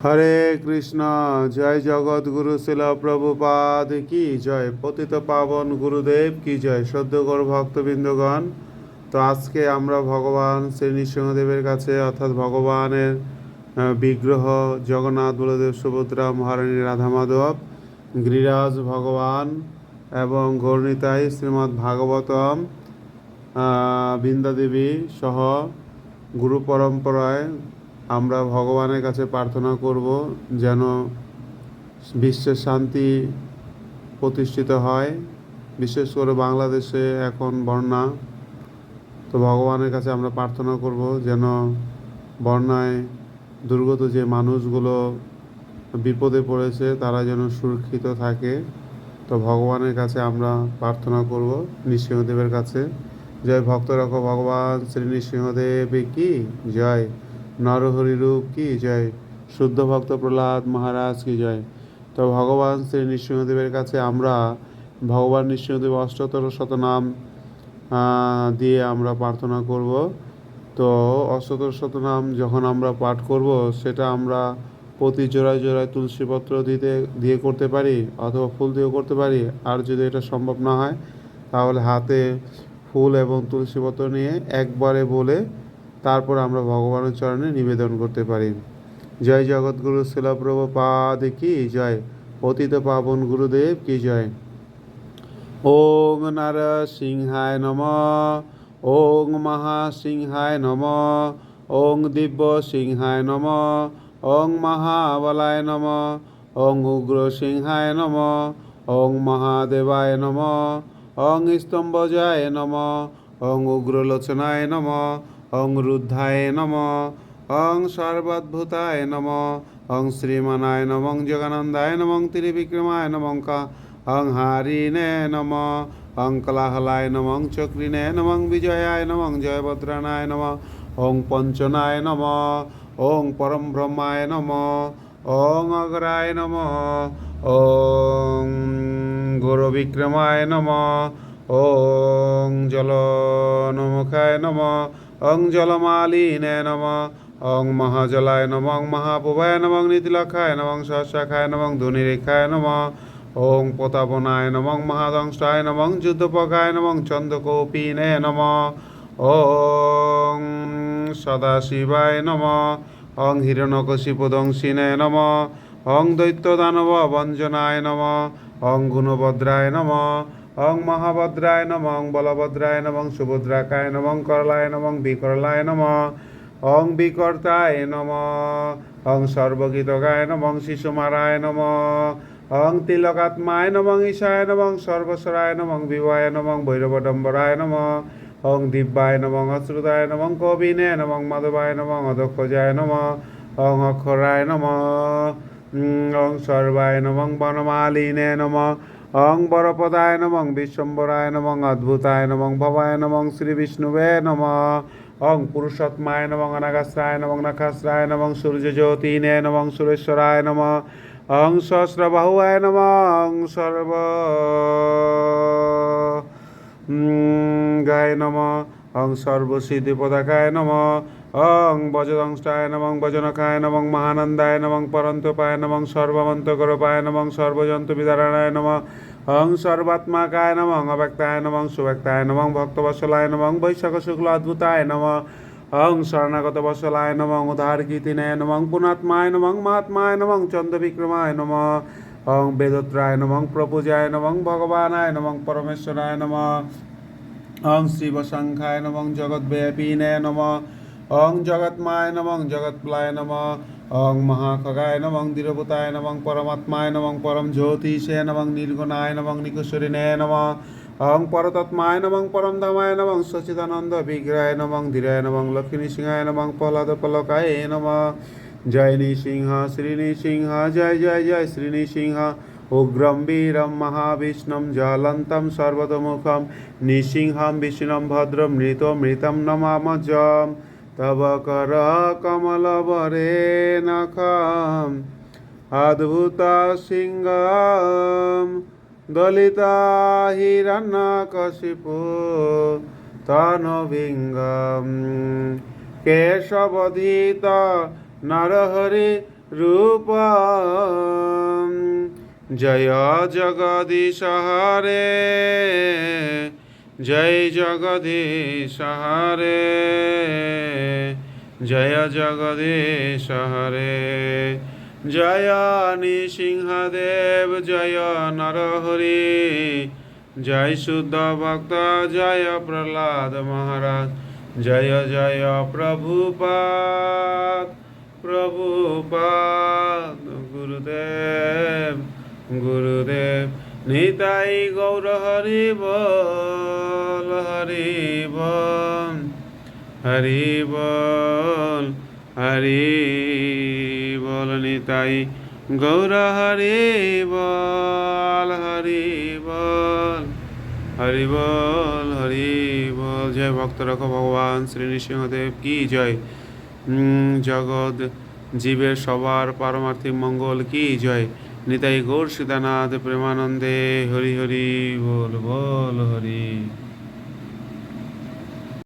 হরে কৃষ্ণ, জয় জগৎগুরু শিল প্রভুপাদ কি জয়? পতিত পাবন গুরুদেব কি জয়? সদ্যকর ভক্তবৃন্দগণ, তো আজকে আমরা ভগবান শ্রী নৃসিংহদেবের কাছে অর্থাৎ ভগবানের বিগ্রহ জগন্নাথ বলদেব সুভদ্রা মহারানী রাধা মাধব গিরিরাজ ভগবান এবং গৌরনীতাই শ্রীমদ্ ভাগবতম বৃন্দাদেবী সহ গুরু পরম্পরায় আমরা ভগবানের কাছে প্রার্থনা করব যেন বিশ্বের শান্তি প্রতিষ্ঠিত হয়। বিশেষ করে বাংলাদেশে এখন বন্যা। তো ভগবানের কাছে আমরা প্রার্থনা করব যেন বন্যায় দুর্গত যে মানুষগুলো বিপদে পড়েছে, তারা যেন সুরক্ষিত থাকে। তো ভগবানের কাছে আমরা প্রার্থনা করব নৃসিংহদেবের কাছে। জয় ভক্ত রাখো ভগবান, শ্রী নৃসিংহদেব কি? জয়। নরহরি রূপ কি জয়? শুদ্ধ ভক্ত প্রহ্লাদ মহারাজ কি জয়? তো ভগবান শ্রী নৃসিংহদেবের কাছে আমরা ভগবান নৃসিংহদেব অষ্টতর শতনাম দিয়ে আমরা প্রার্থনা করব। তো অষ্টতর শতনাম যখন আমরা পাঠ করব, সেটা আমরা প্রতি জোড়ায় জোড়ায় তুলসীপত্র দিতে, দিয়ে করতে পারি অথবা ফুল দিয়েও করতে পারি। আর যদি এটা সম্ভব না হয়, তাহলে হাতে ফুল এবং তুলসীপত্র নিয়ে একবারে বলে তারপর আমরা ভগবানের চরণে নিবেদন করতে পারি। জয় জগৎগুরু শিলপ্রভ পাদ কি জয়। পতিত পাবন গুরুদেব, কি জয়। ওং নরসিংহায় নম, ওং মহাসিংহায় নম, ওং দিব্য সিংহায় নম, ওং মহাবলায় নম, ওং উগ্র সিংহায় নম, ওং মহাদেবায় নম, ওং স্তম্ভজায় নম, ওং উগ্রলোচনায় নম ওং রুদ্ধায় নম ওং সর্বাদ্ভুতায় নম ওং শ্রীমানায় নমং যোগানন্দায় নমং ত্রিবিক্রমায় নমং কা অং হারিনে নম অং কলাহলায় নমং চক্রিনে নমং বিজয়ায় নমং জয়ভদ্রানায় নম ওং পঞ্চনায় নম ওং পরম ব্রহ্মায় নম ওং অগ্রায় নম ওং গুরবিক্রমায় নম ওং জলনমুখায় নম ওং জলমালিনে নম ওং মহাজলায় নমং মহাপ্রভায় নমং নীতিলক্ষায় নমং সহস্রাখায় নমং ধুনিরেখায় নম ওং প্রতাপনায় নমং মহাদংষ্টায় নমং যুদ্ধপকায় নমং চন্দ্রকৌপিনে নম ওং সদাশিবায় নম ওং হিরণ্যকশিপদংশিনে নম ওং দৈত্যদানব বঞ্জনায় নম ওং গুণভদ্রায় নম ওং মহাভদ্রায় নমং বলভদ্রায় নমং সুভদ্রাকায় নমং করলায় নমং বিকরলায় নম। ওং বিকর্তায় নম। ওং সর্বগীতগায় নমং শিশুমারায় নম। ওং তিলকাত্মায় নমং ঈশায় নমং সর্বস্বরায় নমং বিবায় নমং ভৈরবডম্বরায় নম। ওং দিব্যায় নমং অশ্রুতায় নমং কবিনে নমং মাধবায় নমং অদক্ষজায় নম। ওং অক্ষরায় নম। ওং সর্বায় নমং বনমালিনে নম। ওং বরপদায় নমং বিশ্বম্বরায় নমং অদ্ভুতায় নমং ভবায় নমং শ্রী বিষ্ণুবে নম। ওং পুরুষোত্মায় নমং অনাগাশ্রায় নমং নখাশ্রায় নমং সূর্যজ্যোতিনে নমং সুরেশ্বরায় নম। ওং সহস্রবাহুয়ায় নম ওং সর্ব। গায় নম। ওং সর্বসিদ্ধি পদাকায় নম। ওং বজদংষ্টায় নমং বজনকায় নমং মহানন্দায় নমং পরন্তপায় নমং সর্বমন্তগরপায় নমং সর্বজন্তু বিদারণায় নম। ওং সর্বাত্মাকায় নমং। অব্যক্তায় নমং। সুব্যক্তায় নমং। ভক্তবৎসলায় নমং। বৈশাখ শুক্ল অদ্ভুতায় নম। ওং শরণাগত বৎসলায় নমং। উদ্ধার কীর্তিনে নমং। পুনাত্মায় নমং। মহাত্মায় নমং। চন্দ্রবিক্রমায় নম। ওং বেদত্রায় নমং। প্রপূজায় নমং। ভগবানায় নমং। পরমেশ্বরায় নম। ওং শিবশঙ্খায় নমং। জগদ্ব্যাপীনে নম। ওং জগৎমায় নমং জগৎপ্লায় নম। ওং মহাখগায় নমং দীরভূতায় নমং পরমাত্মায় নমং পরম জ্যোতিষে নমং নির্গুণায় নমং নিকুশ্বরিণে নম। ওং পরতত্মায় নমং পরম ধামায় নমং সচিদানন্দ বিগ্রহায় নমং ধীরায় নমং লক্ষ্মী সিংহায় নমং প্রহ্লাদ পলকায় নম। জয় নৃসিংহ, শ্রী জয় জয় জয়, শ্রী নৃসিংহ। উগ্রম বীরম মহাবিষ্ণুম জ্বলন্तं সর্বতোমুখম। নৃসিংহম বিষ্ণুম ভদ্রম মৃত মৃতম নমামজম। তব কর কমলবরে নখম অদ্ভুত সিংহম দলিতা হিরণ্যকশিপু তনভিঙ্গম কেশবধীত নরহরি রূপম জয় জয় জগদীশ হরে, জয় জগদীশ হরে। জয় নৃসিংহদেব জয় নরহরি, জয় শুদ্ধ ভক্ত, জয় প্রহ্লাদ মহারাজ, জয় জয় প্রভুপাদ প্রভুপাদ, গুরুদেব গুরুদেব। নিতাই গৌর হরি বল হরি বল হরি বল হরি বল, নিতাই গৌর হরি বল হরি বল হরি বল হরি বল। জয় ভক্ত, রাখো ভগবান, শ্রী নৃসিংহদেব, কি জয়। জগৎ জীবের সবার পারমার্থিক মঙ্গল, কি জয়। নিতাই গৌর সীতানাথ প্রেমানন্দে হরি হরি বল বল হরি।